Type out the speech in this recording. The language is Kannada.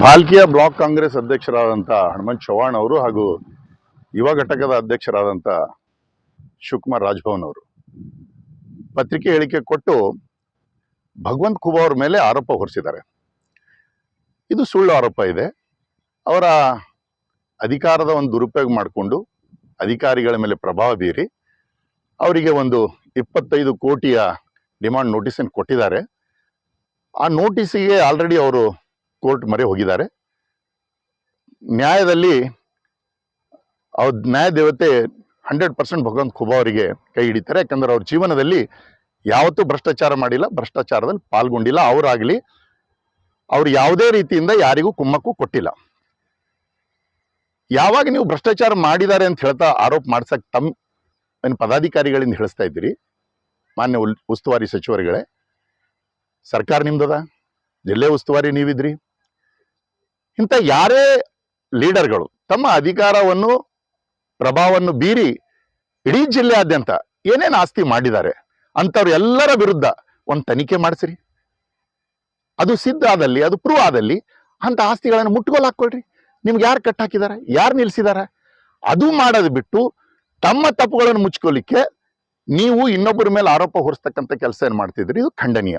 ಭಾಲ್ಕಿಯ ಬ್ಲಾಕ್ ಕಾಂಗ್ರೆಸ್ ಅಧ್ಯಕ್ಷರಾದಂಥ ಹನುಮಂತ್ ಚವ್ಹಾಣ್ ಅವರು ಹಾಗೂ ಯುವ ಘಟಕದ ಅಧ್ಯಕ್ಷರಾದಂಥ ಶಿವಕುಮಾರ್ ರಾಜ್ಭವನ್ ಅವರು. ಪತ್ರಿಕೆ ಹೇಳಿಕೆ ಕೊಟ್ಟು ಭಗವಂತ್ ಖೂಬಾ ಅವ್ರ ಮೇಲೆ ಆರೋಪ ಹೊರಿಸಿದ್ದಾರೆ. ಇದು ಸುಳ್ಳು ಆರೋಪ ಇದೆ. ಅವರ ಅಧಿಕಾರದ ಒಂದು ದುರುಪಯೋಗ ಮಾಡಿಕೊಂಡು ಅಧಿಕಾರಿಗಳ ಮೇಲೆ ಪ್ರಭಾವ ಬೀರಿ ಅವರಿಗೆ ಒಂದು ಇಪ್ಪತ್ತೈದು ಕೋಟಿಯ ಡಿಮಾಂಡ್ ನೋಟಿಸನ್ನು ಕೊಟ್ಟಿದ್ದಾರೆ. ಆ ನೋಟಿಸಿಗೆ ಆಲ್ರೆಡಿ ಅವರು ಕೋರ್ಟ್ ಮರೆ ಹೋಗಿದ್ದಾರೆ. ನ್ಯಾಯದಲ್ಲಿ ಅವ್ರ ನ್ಯಾಯ ದೇವತೆ ಹಂಡ್ರೆಡ್ ಪರ್ಸೆಂಟ್ ಭಗವಂತ ಖುಬಾ ಅವರಿಗೆ ಕೈ ಹಿಡಿತಾರೆ. ಯಾಕಂದ್ರೆ ಅವ್ರ ಜೀವನದಲ್ಲಿ ಯಾವತ್ತೂ ಭ್ರಷ್ಟಾಚಾರ ಮಾಡಿಲ್ಲ, ಭ್ರಷ್ಟಾಚಾರದಲ್ಲಿ ಪಾಲ್ಗೊಂಡಿಲ್ಲ. ಅವರಾಗಲಿ ಅವ್ರು ಯಾವುದೇ ರೀತಿಯಿಂದ ಯಾರಿಗೂ ಕುಮ್ಮಕ್ಕೂ ಕೊಟ್ಟಿಲ್ಲ. ಯಾವಾಗ ನೀವು ಭ್ರಷ್ಟಾಚಾರ ಮಾಡಿದ್ದಾರೆ ಅಂತ ಹೇಳ್ತಾ ಆರೋಪ ಮಾಡ್ಸಕ್ ತಮ್ಮ ಏನು ಪದಾಧಿಕಾರಿಗಳಿಂದ ಹೇಳಿಸ್ತಾ ಇದ್ದೀರಿ? ಮಾನ್ಯ ಉಸ್ತುವಾರಿ ಸಚಿವರುಗಳೇ, ಸರ್ಕಾರ ನಿಮ್ದದ? ಜಿಲ್ಲೆ ಉಸ್ತುವಾರಿ ನೀವಿದ್ರಿ? ಇಂಥ ಯಾರೇ ಲೀಡರ್ಗಳು ತಮ್ಮ ಅಧಿಕಾರವನ್ನು, ಪ್ರಭಾವವನ್ನು ಬೀರಿ ಇಡೀ ಜಿಲ್ಲೆಯಾದ್ಯಂತ ಏನೇನು ಆಸ್ತಿ ಮಾಡಿದ್ದಾರೆ, ಅಂಥವ್ರು ಎಲ್ಲರ ವಿರುದ್ಧ ಒಂದು ತನಿಖೆ ಮಾಡಿಸ್ರಿ. ಅದು ಸಿದ್ಧ ಆದಲ್ಲಿ, ಅದು ಪ್ರೂವ್ ಆದಲ್ಲಿ ಅಂತ ಆಸ್ತಿಗಳನ್ನು ಮುಟ್ಗೋಲ್ ಹಾಕೊಳ್ರಿ ನಿಮ್ಗೆ ಯಾರು ಕಟ್ ಹಾಕಿದ್ದಾರೆ ಯಾರು ನಿಲ್ಸಿದಾರೆ? ಅದು ಮಾಡೋದು ಬಿಟ್ಟು ತಮ್ಮ ತಪ್ಪುಗಳನ್ನು ಮುಚ್ಕೊಲಿಕ್ಕೆ ನೀವು ಇನ್ನೊಬ್ಬರ ಮೇಲೆ ಆರೋಪ ಹೊರಿಸ್ತಕ್ಕಂಥ ಕೆಲಸ ಏನು ಮಾಡ್ತಿದ್ರಿ? ಇದು ಖಂಡನೀಯ.